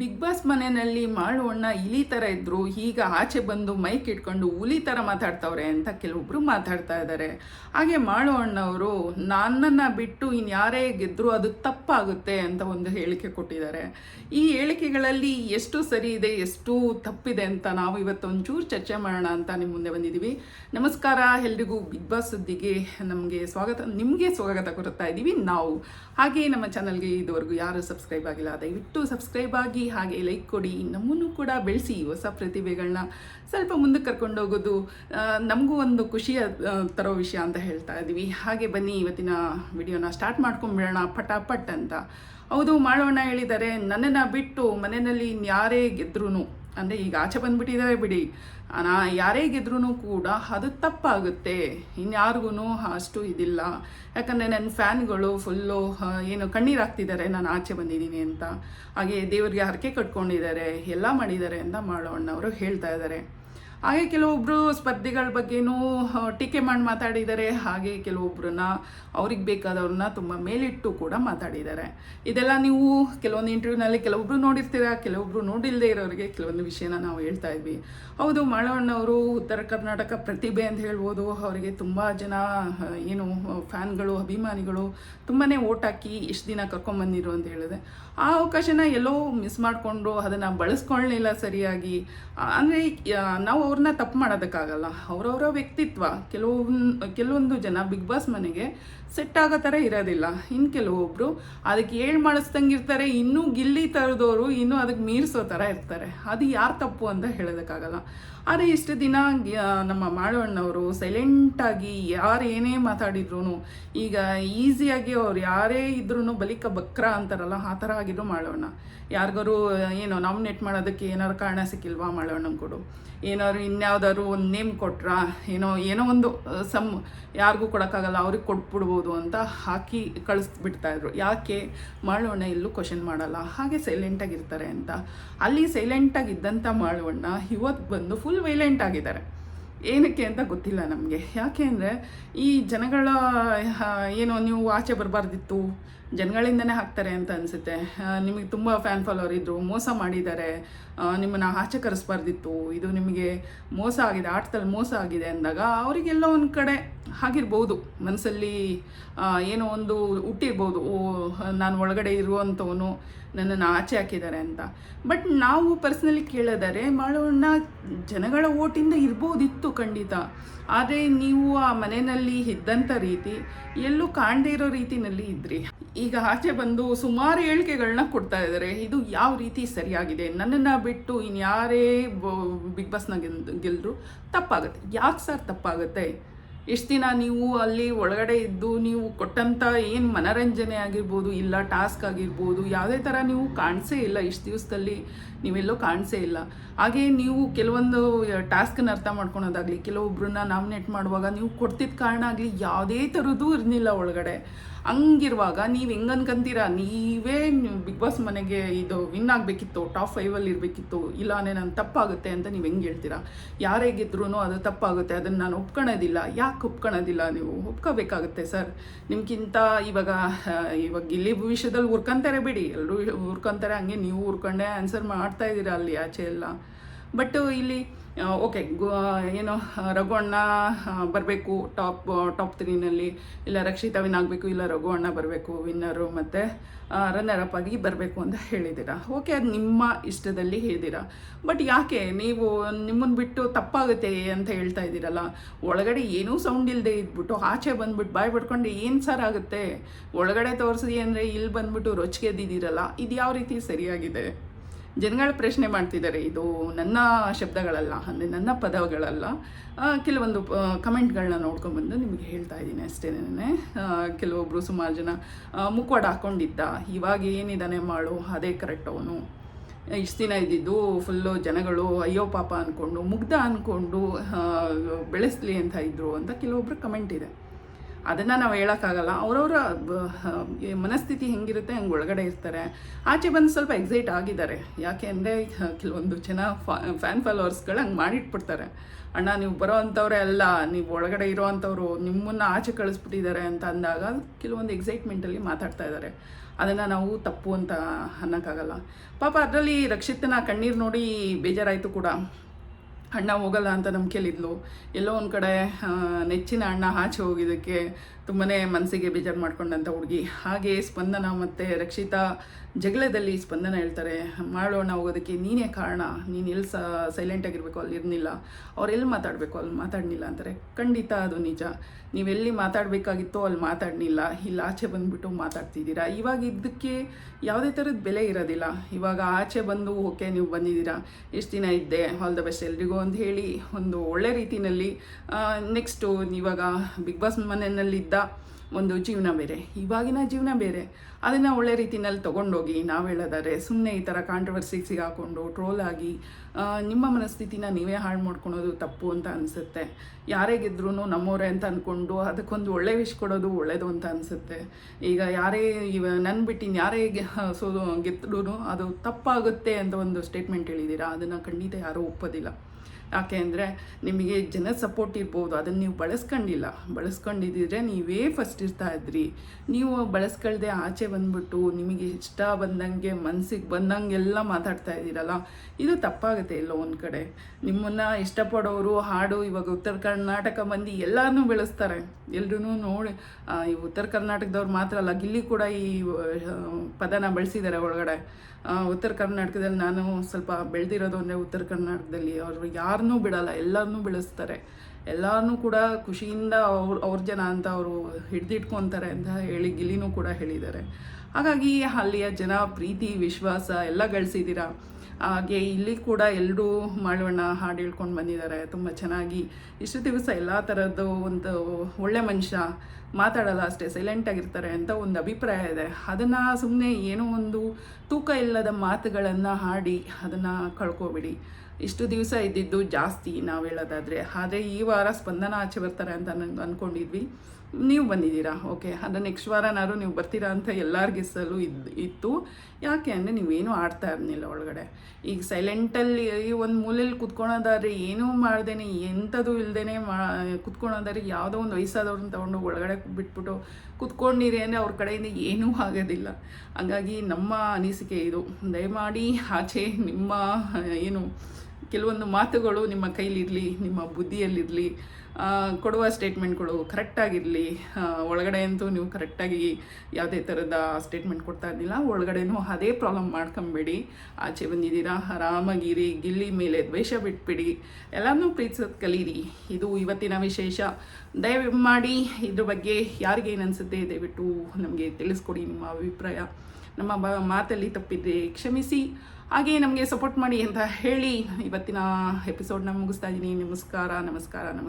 Big boss ಮನೆಯಲ್ಲಿ ಮಾಡುವಣ್ಣ ಇಲಿ ಥರ ಇದ್ದರು ಈಗ ಆಚೆ ಬಂದು ಮೈಕ್ ಇಟ್ಕೊಂಡು ಹುಲಿ ಥರ ಮಾತಾಡ್ತವ್ರೆ ಅಂತ ಕೆಲವೊಬ್ಬರು ಮಾತಾಡ್ತಾ ಇದ್ದಾರೆ ಹಾಗೆ ಮಾಳುವಣ್ಣವರು, ನನ್ನನ್ನು ಬಿಟ್ಟು ಇನ್ಯಾರೇ ಗೆದ್ದರೂ ಅದು ತಪ್ಪಾಗುತ್ತೆ ಅಂತ ಒಂದು ಹೇಳಿಕೆ ಕೊಟ್ಟಿದ್ದಾರೆ. ಈ ಹೇಳಿಕೆಗಳಲ್ಲಿ ಎಷ್ಟು ಸರಿ ಇದೆ, ಎಷ್ಟು ತಪ್ಪಿದೆ ಅಂತ ನಾವು ಇವತ್ತು ಒಂಚೂರು ಚರ್ಚೆ ಮಾಡೋಣ ಅಂತ ನಿಮ್ಮ ಮುಂದೆ ಬಂದಿದ್ದೀವಿ. ನಮಸ್ಕಾರ, ಎಲ್ರಿಗೂ ಬಿಗ್ ಬಾಸ್ ಸುದ್ದಿಗೆ ನಮಗೆ ಸ್ವಾಗತ, ನಿಮಗೆ ಸ್ವಾಗತ ಕೊಡ್ತಾ ಇದ್ದೀವಿ ನಾವು. ಹಾಗೆ ನಮ್ಮ ಚಾನಲ್ಗೆ ಇದುವರೆಗೂ ಯಾರು ಸಬ್ಸ್ಕ್ರೈಬ್ ಆಗಿಲ್ಲ, ದಯವಿಟ್ಟು ಸಬ್ಸ್ಕ್ರೈಬ್ ಆಗಿ. ಹಾಗೆ ಲೈಕ್ ಕೊಡಿ, ನಮ್ಮನ್ನು ಕೂಡ ಬೆಳೆಸಿ ಹೊಸ ಪ್ರತಿಭೆಗಳನ್ನ ಸ್ವಲ್ಪ ಮುಂದಕ್ಕೆ ಕರ್ಕೊಂಡು ಹೋಗೋದು ನಮಗೂ ಒಂದು ಖುಷಿಯ ತರೋ ವಿಷಯ ಅಂತ ಹೇಳ್ತಾ ಇದ್ದೀವಿ ಹಾಗೆ ಬನ್ನಿ, ಇವತ್ತಿನ ವಿಡಿಯೋನ ಸ್ಟಾರ್ಟ್ ಮಾಡ್ಕೊಂಬಿಡೋಣ, ಪಟಾಪಟ್ ಅಂತ. ಹೌದು, ಮಾಡೋಣ ಹೇಳಿದ್ದಾರೆ ನನ್ನನ್ನು ಬಿಟ್ಟು ಮನೆಯಲ್ಲಿ ಯಾರೇ ಗೆದ್ರೂ ಅಂದರೆ ಈಗ ಆಚೆ ಬಂದ್ಬಿಟ್ಟಿದ್ದಾರೆ ಬಿಡಿ. ನಾ ಯಾರೇ ಗೆದ್ರೂ ಕೂಡ ಅದು ತಪ್ಪಾಗುತ್ತೆ. ಇನ್ಯಾರಿಗೂ ಅಷ್ಟು ಇದಿಲ್ಲ. ಯಾಕಂದರೆ ನನ್ನ ಫ್ಯಾನ್ಗಳು ಫುಲ್ಲು ಏನು ಕಣ್ಣೀರು ಹಾಕ್ತಿದ್ದಾರೆ ನಾನು ಆಚೆ ಬಂದಿದ್ದೀನಿ ಅಂತ. ಹಾಗೆ ದೇವರಿಗೆ ಹರಕೆ ಕಟ್ಕೊಂಡಿದ್ದಾರೆ, ಎಲ್ಲ ಮಾಡಿದ್ದಾರೆ ಅಂತ ಮಾಡೋಣ್ಣವರು ಹೇಳ್ತಾ ಇದ್ದಾರೆ. ಹಾಗೆ ಕೆಲವೊಬ್ಬರು ಸ್ಪರ್ಧಿಗಳ ಬಗ್ಗೆನೂ ಟೀಕೆ ಮಾಡಿ ಮಾತಾಡಿದ್ದಾರೆ. ಹಾಗೆ ಕೆಲವೊಬ್ಬರನ್ನ ಅವ್ರಿಗೆ ಬೇಕಾದವ್ರನ್ನ ತುಂಬ ಮೇಲಿಟ್ಟು ಕೂಡ ಮಾತಾಡಿದ್ದಾರೆ. ಇದೆಲ್ಲ ನೀವು ಕೆಲವೊಂದು ಇಂಟರ್ವ್ಯೂನಲ್ಲಿ ಕೆಲವೊಬ್ರು ನೋಡಿರ್ತೀರ, ಕೆಲವೊಬ್ರು ನೋಡಿಲ್ಲದೆ ಇರೋರಿಗೆ ಕೆಲವೊಂದು ವಿಷಯನ ನಾವು ಹೇಳ್ತಾ ಇದ್ವಿ. ಹೌದು ಮಾಳವಣ್ಣವರು ಉತ್ತರ ಕರ್ನಾಟಕ ಪ್ರತಿಭೆ ಅಂತ ಹೇಳ್ಬೋದು. ಅವರಿಗೆ ತುಂಬ ಜನ ಏನು ಫ್ಯಾನ್ಗಳು, ಅಭಿಮಾನಿಗಳು ತುಂಬಾ ಓಟ್ ಹಾಕಿ ಇಷ್ಟು ದಿನ ಕರ್ಕೊಂಬಂದಿರು ಅಂತ ಹೇಳಿದೆ. ಆ ಅವಕಾಶನ ಎಲ್ಲೋ ಮಿಸ್ ಮಾಡಿಕೊಂಡು ಅದನ್ನು ಬಳಸ್ಕೊಳ್ಳಲಿಲ್ಲ ಸರಿಯಾಗಿ. ಅಂದರೆ ನಾವು ಅವ್ರನ್ನ ತಪ್ಪು ಮಾಡೋದಕ್ಕಾಗಲ್ಲ. ಅವರವರ ವ್ಯಕ್ತಿತ್ವ. ಕೆಲವೊಂದು ಕೆಲವೊಂದು ಜನ ಬಿಗ್ ಬಾಸ್ ಮನೆಗೆ ಸೆಟ್ ಆಗೋ ಥರ ಇರೋದಿಲ್ಲ. ಇನ್ನು ಕೆಲವೊಬ್ಬರು ಅದಕ್ಕೆ ಏಳು ಮಾಡಿಸ್ದಂಗೆ ಇರ್ತಾರೆ ಇನ್ನೂ ಗಿಲ್ಲಿ ತರದವರು ಇನ್ನೂ ಅದಕ್ಕೆ ಮೀರಿಸೋ ಥರ ಇರ್ತಾರೆ. ಅದು ಯಾರು ತಪ್ಪು ಅಂತ ಹೇಳೋದಕ್ಕಾಗಲ್ಲ. ಆದರೆ ಇಷ್ಟು ದಿನ ನಮ್ಮ ಮಾಡೋಣ್ಣವರು ಸೈಲೆಂಟಾಗಿ ಯಾರು ಏನೇ ಮಾತಾಡಿದ್ರು ಈಗ ಈಸಿಯಾಗಿ ಅವ್ರು ಯಾರೇ ಇದ್ರೂ ಬಲಿಕ ಬಕ್ರ ಅಂತಾರಲ್ಲ, ಆ ಥರ ಆಗಿದ್ರು ಮಾಡೋಣ ಯಾರಿಗಾರು, ಏನೋ ನಾಮಿನೇಟ್ ಮಾಡೋದಕ್ಕೆ ಏನಾದ್ರು ಕಾರಣ ಸಿಕ್ಕಿಲ್ವಾ ಮಾಡೋಣ ಕೊಡು? ಏನಾದ್ರು ಇನ್ಯಾವ್ದಾದ್ರು ಒಂದು ನೇಮ್ ಕೊಟ್ರಾ? ಏನೋ ಏನೋ ಒಂದು ಸಮ್ ಯಾರಿಗೂ ಕೊಡೋಕ್ಕಾಗಲ್ಲ, ಅವ್ರಿಗೆ ಕೊಟ್ಬಿಡ್ಬೋದು. ಅಂತ ಹಾಕಿ ಕಳಿಸ್ಬಿಡ್ತಾ ಇದ್ರು. ಯಾಕೆ? ಮಾಳವಣ್ಣ ಎಲ್ಲೂ ಕ್ವಶನ್ ಮಾಡಲ್ಲ. ಹಾಗೆ ಸೈಲೆಂಟಾಗಿರ್ತಾರೆ ಅಂತ. ಅಲ್ಲಿ ಸೈಲೆಂಟಾಗಿದ್ದಂಥ ಮಾಳವಣ್ಣ ಇವತ್ತು ಬಂದು ಫುಲ್ ವೈಲೆಂಟ್ ಆಗಿದ್ದಾರೆ. ಏನಕ್ಕೆ ಅಂತ ಗೊತ್ತಿಲ್ಲ ನಮಗೆ. ಯಾಕೆ ಅಂದರೆ ಈ ಜನಗಳ ಏನೋ ಏನು ನೀವು ಆಚೆ ಬರಬಾರ್ದಿತ್ತು. ಜನಗಳಿಂದನೇ ಹಾಕ್ತಾರೆ ಅಂತ ಅನಿಸುತ್ತೆ. ನಿಮಗೆ ತುಂಬ ಫ್ಯಾನ್ ಫಾಲೋವರ್ ಇದ್ದರು ಮೋಸ ಮಾಡಿದ್ದಾರೆ. ನಿಮ್ಮನ್ನು ಆಚೆ ಕರೆಸ್ಬಾರ್ದಿತ್ತು ಇದು ನಿಮಗೆ ಮೋಸ ಆಗಿದೆ, ಆಟದಲ್ಲಿ ಮೋಸ ಆಗಿದೆ ಅಂದಾಗ ಅವರಿಗೆಲ್ಲ ಒಂದು ಕಡೆ ಆಗಿರ್ಬೋದು. ಮನಸ್ಸಲ್ಲಿ ಏನೋ ಒಂದು ಹುಟ್ಟಿರ್ಬೋದು. ಓ, ನಾನು ಒಳಗಡೆ ಇರುವಂಥವನು ನನ್ನನ್ನು ಆಚೆ ಹಾಕಿದ್ದಾರೆ ಅಂತ. ಬಟ್ ನಾವು ಪರ್ಸ್ನಲಿ ಕೇಳಿದರೆ ಮಾಡೋಣ ಜನಗಳ ಓಟಿಂದ ಇರ್ಬೋದಿತ್ತು ಖಂಡಿತ. ಆದರೆ ನೀವು ಆ ಮನೆಯಲ್ಲಿ ಇದ್ದಂಥ ರೀತಿ ಎಲ್ಲೂ ಕಾಣದೇ ಇರೋ ರೀತಿನಲ್ಲಿ ಇದ್ರಿ. ಈಗ ಆಚೆ ಬಂದು ಸುಮಾರು ಹೇಳಿಕೆಗಳನ್ನ ಕೊಡ್ತಾ ಇದ್ದಾರೆ. ಇದು ಯಾವ ರೀತಿ ಸರಿಯಾಗಿದೆ? ನನ್ನನ್ನು ಬಿಟ್ಟು ಇನ್ಯಾರೇ ಬಿಗ್ ಬಾಸ್ನ ಗೆಲ್ ಗೆಲ್ಲರು ತಪ್ಪಾಗುತ್ತೆ. ಯಾಕೆ ಸರ್ ತಪ್ಪಾಗುತ್ತೆ? ಎಷ್ಟು ದಿನ ನೀವು ಅಲ್ಲಿ ಒಳಗಡೆ ಇದ್ದು ನೀವು ಕೊಟ್ಟಂಥ ಏನು ಮನರಂಜನೆ ಆಗಿರ್ಬೋದು, ಇಲ್ಲ ಟಾಸ್ಕ್ ಆಗಿರ್ಬೋದು, ಯಾವುದೇ ಥರ ನೀವು ಕಾಣಿಸೇ ಇಲ್ಲ. ಇಷ್ಟು ದಿವಸದಲ್ಲಿ ನೀವೆಲ್ಲೋ ಕಾಣಿಸೇ ಇಲ್ಲ. ಹಾಗೆ ನೀವು ಕೆಲವೊಂದು ಟಾಸ್ಕನ್ನು ಅರ್ಥ ಮಾಡ್ಕೊಳೋದಾಗಲಿ ಕೆಲವೊಬ್ಬರನ್ನ ನಾಮಿನೇಟ್ ಮಾಡುವಾಗ ನೀವು ಕೊಡ್ತಿದ್ದ ಕಾರಣ ಆಗಲಿ, ಯಾವುದೇ ಥರದ್ದು ಇರಲಿಲ್ಲ ಒಳಗಡೆ. ಹಂಗಿರುವಾಗ ನೀವು ಹೆಂಗೆ ಅನ್ಕಂತೀರ ನೀವೇ ಬಿಗ್ ಬಾಸ್ ಮನೆಗೆ ಇದು ವಿನ್ ಆಗಬೇಕಿತ್ತು, ಟಾಪ್ ಫೈವಲ್ಲಿ ಇರಬೇಕಿತ್ತು ಇಲ್ಲಾನೇ ನಾನು ತಪ್ಪಾಗುತ್ತೆ ಅಂತ ನೀವು ಹೆಂಗೆ ಹೇಳ್ತೀರಾ? ಯಾರೇ ಗೆದ್ರೂ ಅದು ತಪ್ಪಾಗುತ್ತೆ, ಅದನ್ನು ನಾನು ಒಪ್ಕೊಳ್ಳೋದಿಲ್ಲ ಯಾಕೆ ಒಪ್ಕೊಳ್ಳೋದಿಲ್ಲ ನೀವು? ಒಪ್ಕೋಬೇಕಾಗುತ್ತೆ ಸರ್. ನಿಮ್ಗಿಂತ ಇವಾಗ ಇವಾಗ ಇಲ್ಲಿ ವಿಷಯದಲ್ಲಿ ಉರ್ಕೊಂತಾರೆ ಬಿಡಿ. ಎಲ್ಲರೂ ಹುರ್ಕೊಂತಾರೆ ಹಂಗೆ ನೀವು ಉರ್ಕೊಂಡೆ ಆನ್ಸರ್ ಮಾಡ್ತಾ ಇದ್ದೀರಾ ಅಲ್ಲಿ ಆಚೆ ಎಲ್ಲ. ಬಟ್ ಇಲ್ಲಿ ಓಕೆ ಏನು ರಘು ಅಣ್ಣ ಬರಬೇಕು ಟಾಪ್ ಟಾಪ್ ತ್ರೀನಲ್ಲಿ ಇಲ್ಲ, ರಕ್ಷಿತಾ ವಿನ್ ಆಗಬೇಕು, ಇಲ್ಲ, ರಘು ಅಣ್ಣ ಬರಬೇಕು ವಿನ್ನರು ಮತ್ತು ರನ್ನರ್ ಅಪ್ ಆಗಿ ಬರಬೇಕು ಅಂತ ಹೇಳಿದ್ದೀರಾ? ಓಕೆ ಅದು ನಿಮ್ಮ ಇಷ್ಟದಲ್ಲಿ ಹೇಳಿದ್ದೀರಾ? ಬಟ್ ಯಾಕೆ? ನೀವು ನಿಮ್ಮನ್ನು ಬಿಟ್ಟು ತಪ್ಪಾಗುತ್ತೆ ಅಂತ ಹೇಳ್ತಾ ಇದ್ದೀರಲ್ಲ. ಒಳಗಡೆ ಏನೂ ಸೌಂಡ್ ಇಲ್ಲದೆ ಇದ್ಬಿಟ್ಟು, ಆಚೆ ಬಂದ್ಬಿಟ್ಟು ಬಾಯ್ ಬಿಡ್ಕೊಂಡು ಏನು ಸರ್ ಆಗುತ್ತೆ? ಒಳಗಡೆ ತೋರಿಸಿದೆ ಅಂದರೆ, ಇಲ್ಲಿ ಬಂದ್ಬಿಟ್ಟು ರೊಚ್ಗೆದ್ದಿದ್ದೀರಲ್ಲ ಇದು ಯಾವ ರೀತಿ ಸರಿಯಾಗಿದೆ? ಜನಗಳ ಪ್ರಶ್ನೆ ಮಾಡ್ತಿದ್ದಾರೆ, ಇದು ನನ್ನ ಶಬ್ದಗಳಲ್ಲ, ಅಂದರೆ ನನ್ನ ಪದಗಳಲ್ಲ. ಕೆಲವೊಂದು ಕಮೆಂಟ್ಗಳನ್ನ ನೋಡ್ಕೊಂಡ್ಬಂದು ನಿಮಗೆ ಹೇಳ್ತಾ ಇದ್ದೀನಿ ಅಷ್ಟೇನೆ. ಕೆಲವೊಬ್ಬರು ಸುಮಾರು ಜನ ಮುಖವಾಡ ಹಾಕ್ಕೊಂಡಿದ್ದ ಇವಾಗ ಏನಿದ್ದಾನೆ ಮಾಡು, ಅದೇ ಕರೆಕ್ಟ್ ಅವನು. ಇಷ್ಟು ದಿನ ಇದ್ದಿದ್ದು ಫುಲ್ಲು ಜನಗಳು, ಅಯ್ಯೋ ಪಾಪ ಅಂದ್ಕೊಂಡು ಮುಗ್ಧ ಅಂದ್ಕೊಂಡು ಬೆಳೆಸ್ಲಿ ಅಂತ ಇದ್ರು ಅಂತ ಕೆಲವೊಬ್ಬರು ಕಮೆಂಟ್ ಇದೆ. ಅದನ್ನು ನಾವು ಹೇಳೋಕ್ಕಾಗಲ್ಲ. ಅವರವರ ಮನಸ್ಥಿತಿ ಹೆಂಗಿರುತ್ತೆ ಹಂಗೆ ಒಳಗಡೆ ಇರ್ತಾರೆ. ಆಚೆ ಬಂದು ಸ್ವಲ್ಪ ಎಕ್ಸೈಟ್ ಆಗಿದ್ದಾರೆ. ಯಾಕೆ ಅಂದರೆ ಕೆಲವೊಂದು ಜನ ಫ್ಯಾನ್ ಫಾಲೋವರ್ಸ್ಗಳು ಹಂಗೆ ಮಾಡಿಟ್ಬಿಡ್ತಾರೆ. ಅಣ್ಣ, ನೀವು ಬರೋ ಅಂಥವ್ರೆ ಅಲ್ಲ, ನೀವು ಒಳಗಡೆ ಇರೋ ಅಂಥವ್ರು, ನಿಮ್ಮನ್ನು ಆಚೆ ಕಳಿಸ್ಬಿಟ್ಟಿದ್ದಾರೆ ಅಂತ ಅಂದಾಗ ಕೆಲವೊಂದು ಎಕ್ಸೈಟ್ಮೆಂಟಲ್ಲಿ ಮಾತಾಡ್ತಾ ಇದ್ದಾರೆ. ಅದನ್ನು ನಾವು ತಪ್ಪು ಅಂತ ಅನ್ನೋಕ್ಕಾಗಲ್ಲ. ಪಾಪ ಅದರಲ್ಲಿ ರಕ್ಷಿತನ ಕಣ್ಣೀರು ನೋಡಿ ಬೇಜಾರಾಯಿತು ಕೂಡ. ಅಣ್ಣ ಹೋಗಲ್ಲ ಅಂತ ನಂಬಿಕೆಲಿದ್ಲು. ಎಲ್ಲೋ ಒಂದು ಕಡೆ ನೆಚ್ಚಿನ ಅಣ್ಣ ಆಚೆ ಹೋಗಿದ್ದಕ್ಕೆ ತುಂಬಾ ಮನಸ್ಸಿಗೆ ಬೇಜಾರು ಮಾಡ್ಕೊಂಡಂಥ ಹುಡುಗಿ. ಹಾಗೆ ಸ್ಪಂದನ ಮತ್ತು ರಕ್ಷಿತಾ ಜಗಳದಲ್ಲಿ ಸ್ಪಂದನ ಹೇಳ್ತಾರೆ, ಮಾಡೋಣ ಹೋಗೋದಕ್ಕೆ ನೀನೇ ಕಾರಣ. ನೀನು ಎಲ್ಲಿ ಸೈಲೆಂಟ್ ಆಗಿರಬೇಕು, ಅಲ್ಲಿ ಇರಲಿಲ್ಲ ಅವ್ರು ಎಲ್ಲಿ ಮಾತಾಡಬೇಕು, ಅಲ್ಲಿ ಮಾತಾಡಲಿಲ್ಲ ಅಂತಾರೆ. ಖಂಡಿತ ಅದು ನಿಜ. ನೀವೆಲ್ಲಿ ಮಾತಾಡಬೇಕಾಗಿತ್ತೋ ಅಲ್ಲಿ ಮಾತಾಡಲಿಲ್ಲ ಇಲ್ಲಿ, ಆಚೆ ಬಂದುಬಿಟ್ಟು ಮಾತಾಡ್ತಿದ್ದೀರಾ? ಇವಾಗ ಇದಕ್ಕೆ ಯಾವುದೇ ಥರದ ಬೆಲೆ ಇರೋದಿಲ್ಲ. ಇವಾಗ ಆಚೆ ಬಂದು, ಓಕೆ, ನೀವು ಬಂದಿದ್ದೀರಾ? ಎಷ್ಟು ದಿನ ಇದ್ದೆ? ಆಲ್ ದ ಬೆಸ್ಟ್ ಎಲ್ರಿಗೂ ಅಂತ ಹೇಳಿ, ಒಂದು ಒಳ್ಳೆ ರೀತಿಯಲ್ಲಿ ನೆಕ್ಸ್ಟು ಇವಾಗ ಬಿಗ್ ಬಾಸ್ ಮನೆಯಲ್ಲಿದ್ದ ಒಂದು ಜೀವನ ಬೇರೆ. ಇವಾಗಿನ ಜೀವನ ಬೇರೆ. ಅದನ್ನು ಒಳ್ಳೆ ರೀತಿನಲ್ಲಿ ತೊಗೊಂಡೋಗಿ ನಾವು ಹೇಳೋದಾದ್ರೆ ಸುಮ್ಮನೆ ಈ ಥರ ಕಾಂಟ್ರವರ್ಸಿಗೆ ಸಿಗಾಕೊಂಡು ಟ್ರೋಲ್ ಆಗಿ ನಿಮ್ಮ ಮನಸ್ಥಿತಿನ ನೀವೇ ಹಾಳು ಮಾಡ್ಕೊಳೋದು ತಪ್ಪು ಅಂತ ಅನಿಸುತ್ತೆ. ಯಾರೇ ಗೆದ್ರೂ ನಮ್ಮವರೇ ಅಂತ ಅಂದ್ಕೊಂಡು ಅದಕ್ಕೊಂದು ಒಳ್ಳೆ ವಿಷ್ ಕೊಡೋದು ಒಳ್ಳೆಯದು ಅಂತ ಅನಿಸುತ್ತೆ. ಈಗ ಯಾರೇ ಇವ ನನ್ನ ಬಿಟ್ಟಿನ ಯಾರೇ ಸೊ ಗೆದ್ರೂ ಅದು ತಪ್ಪಾಗುತ್ತೆ ಅಂತ ಒಂದು ಸ್ಟೇಟ್ಮೆಂಟ್ ಹೇಳಿದ್ದೀರಾ ಅದನ್ನು ಖಂಡಿತ ಯಾರೂ ಒಪ್ಪೋದಿಲ್ಲ. ಯಾಕೆ ಅಂದರೆ ನಿಮಗೆ ಜನ ಸಪೋರ್ಟ್ ಇರ್ಬೋದು, ಅದನ್ನು ನೀವು ಬಳಸ್ಕೊಂಡಿಲ್ಲ. ಬಳಸ್ಕೊಂಡಿದ್ದರೆ ನೀವೇ ಫಸ್ಟ್ ಇರ್ತಾ ಇದ್ರಿ. ನೀವು ಬಳಸ್ಕೊಳ್ದೆ ಆಚೆ ಬಂದ್ಬಿಟ್ಟು ನಿಮಗೆ ಇಷ್ಟ ಬಂದಂಗೆ ಮನಸ್ಸಿಗೆ ಬಂದಂಗೆಲ್ಲ ಮಾತಾಡ್ತಾ ಇದ್ದೀರಲ್ಲ, ಇದು ತಪ್ಪಾಗುತ್ತೆ ಎಲ್ಲೋ ಒಂದು ಕಡೆ. ನಿಮ್ಮನ್ನು ಇಷ್ಟಪಡೋರು ಹಾಡು, ಇವಾಗ ಉತ್ತರ ಕರ್ನಾಟಕ ಮಂದಿ ಎಲ್ಲರನ್ನೂ ಬೆಳೆಸ್ತಾರೆ. ಎಲ್ರೂ ನೋಡಿ ಈ ಉತ್ತರ ಕರ್ನಾಟಕದವ್ರು ಮಾತ್ರ ಅಲ್ಲ ಇಲ್ಲಿ ಕೂಡ ಈ ಪದನ ಬಳಸಿದ್ದಾರೆ ಒಳಗಡೆ. ಉತ್ತರ ಕರ್ನಾಟಕದಲ್ಲಿ ನಾನು ಸ್ವಲ್ಪ ಬೆಳೆದಿರೋದು ಅಂದರೆ ಉತ್ತರ ಕರ್ನಾಟಕದಲ್ಲಿ, ಅವರು ಯಾರನ್ನೂ ಬಿಡಲ್ಲ ಎಲ್ಲರನ್ನೂ ಬೆಳೆಸ್ತಾರೆ ಎಲ್ಲರನ್ನೂ ಕೂಡ ಖುಷಿಯಿಂದ ಅವ್ರು, ಅವ್ರ ಜನ ಅಂತ ಅವರು ಹಿಡಿದಿಟ್ಕೊತಾರೆ ಅಂತ ಹೇಳಿ ಗಿಲಿನೂ ಕೂಡ ಹೇಳಿದ್ದಾರೆ. ಹಾಗಾಗಿ ಅಲ್ಲಿಯ ಜನ, ಪ್ರೀತಿ, ವಿಶ್ವಾಸ ಎಲ್ಲ ಗಳಿಸಿದ್ದೀರಾ? ಹಾಗೆ ಇಲ್ಲಿ ಕೂಡ ಎಲ್ಲರೂ ಮಾಡೋಣ ಹಾಡು ಹೇಳ್ಕೊಂಡು ಬಂದಿದ್ದಾರೆ, ತುಂಬ ಚೆನ್ನಾಗಿ. ಇಷ್ಟು ದಿವಸ ಎಲ್ಲ ಥರದ್ದು ಒಂದು ಒಳ್ಳೆ ಮನುಷ್ಯ, ಮಾತಾಡಲ್ಲ ಅಷ್ಟೇ ಸೈಲೆಂಟ್ ಆಗಿರ್ತಾರೆ ಅಂತ ಒಂದು ಅಭಿಪ್ರಾಯ ಇದೆ. ಅದನ್ನು ಸುಮ್ಮನೆ ಏನೋ ಒಂದು ತೂಕ ಇಲ್ಲದ ಮಾತುಗಳನ್ನು ಹಾಡಿ, ಅದನ್ನು ಕಳ್ಕೊಬೇಡಿ. ಇಷ್ಟು ದಿವಸ ಇದ್ದಿದ್ದು ಜಾಸ್ತಿ ನಾವು ಹೇಳೋದಾದರೆ. ಆದರೆ ಈ ವಾರ ಸ್ಪಂದನ ಆಚೆ ಬರ್ತಾರೆ ಅಂತ ನಂಗೆ ಅಂದ್ಕೊಂಡಿದ್ವಿ ನೀವು ಬಂದಿದ್ದೀರಾ? ಓಕೆ. ಅದು ನೆಕ್ಸ್ಟ್ ವಾರನಾದ್ರು ನೀವು ಬರ್ತೀರಾ ಅಂತ ಎಲ್ಲರಿಗಿಸಲು ಇದ್ದು ಇತ್ತು. ಯಾಕೆ ಅಂದರೆ ನೀವೇನೂ ಆಡ್ತಾ ಇರಲಿಲ್ಲ ಒಳಗಡೆ. ಈಗ ಸೈಲೆಂಟಲ್ಲಿ ಒಂದು ಮೂಲೆಯಲ್ಲಿ ಕುತ್ಕೊಳೋದಾದ್ರೆ ಏನೂ ಮಾಡ್ದೇನೆ ಎಂಥದ್ದು ಇಲ್ಲದೇ ಮಾ, ಕುತ್ಕೊಳೋದಾದ್ರೆ ಯಾವುದೋ ಒಂದು ವಯಸ್ಸಾದವ್ರನ್ನ ತೊಗೊಂಡು ಒಳಗಡೆ ಬಿಟ್ಬಿಟ್ಟು ಕುತ್ಕೊಂಡಿರಿ ಅಂದರೆ ಅವ್ರ ಕಡೆಯಿಂದ ಏನೂ ಆಗೋದಿಲ್ಲ. ಹಾಗಾಗಿ ನಮ್ಮ ಅನಿಸಿಕೆ ಇದು. ದಯಮಾಡಿ ಆಚೆ ನಿಮ್ಮ, ಏನು ಕೆಲವೊಂದು ಮಾತುಗಳು ನಿಮ್ಮ ಕೈಲಿರಲಿ, ನಿಮ್ಮ ಬುದ್ಧಿಯಲ್ಲಿರಲಿ ಕೊಡುವ ಸ್ಟೇಟ್ಮೆಂಟ್ಗಳು ಕರೆಕ್ಟಾಗಿರಲಿ ಒಳಗಡೆ ಅಂತೂ ನೀವು ಕರೆಕ್ಟಾಗಿ ಯಾವುದೇ ಥರದ ಸ್ಟೇಟ್ಮೆಂಟ್ ಕೊಡ್ತಾ ಇರಲಿಲ್ಲ. ಒಳಗಡೆನೂ ಅದೇ ಪ್ರಾಬ್ಲಮ್ ಮಾಡ್ಕೊಂಬೇಡಿ. ಆಚೆ ಬಂದಿದ್ದೀರಾ? ಆರಾಮಾಗಿರಿ. ಗಿಲ್ಲಿ ಮೇಲೆ ದ್ವೇಷ ಬಿಟ್ಬಿಡಿ. ಎಲ್ಲನೂ ಪ್ರೀತಿಸೋದು ಕಲೀರಿ. ಇದು ಇವತ್ತಿನ ವಿಶೇಷ. ದಯ ಮಾಡಿ ಇದ್ರ ಬಗ್ಗೆ ಯಾರಿಗೆ ಏನು ಅನಿಸುತ್ತೆ ದಯವಿಟ್ಟು ನಮಗೆ ತಿಳಿಸ್ಕೊಡಿ ನಿಮ್ಮ ಅಭಿಪ್ರಾಯ. ನಮ್ಮ ಮಾತಲ್ಲಿ ತಪ್ಪಿದ್ದೆ ಕ್ಷಮಿಸಿ. ಹಾಗೆ ನಮಗೆ ಸಪೋರ್ಟ್ ಮಾಡಿ ಅಂತ ಹೇಳಿ ಇವತ್ತಿನ ಎಪಿಸೋಡ್ನ ಮುಗಿಸ್ತಾ ಇದ್ದೀನಿ. ನಮಸ್ಕಾರ ನಮಸ್ಕಾರ ನಮಸ್ಕಾರ.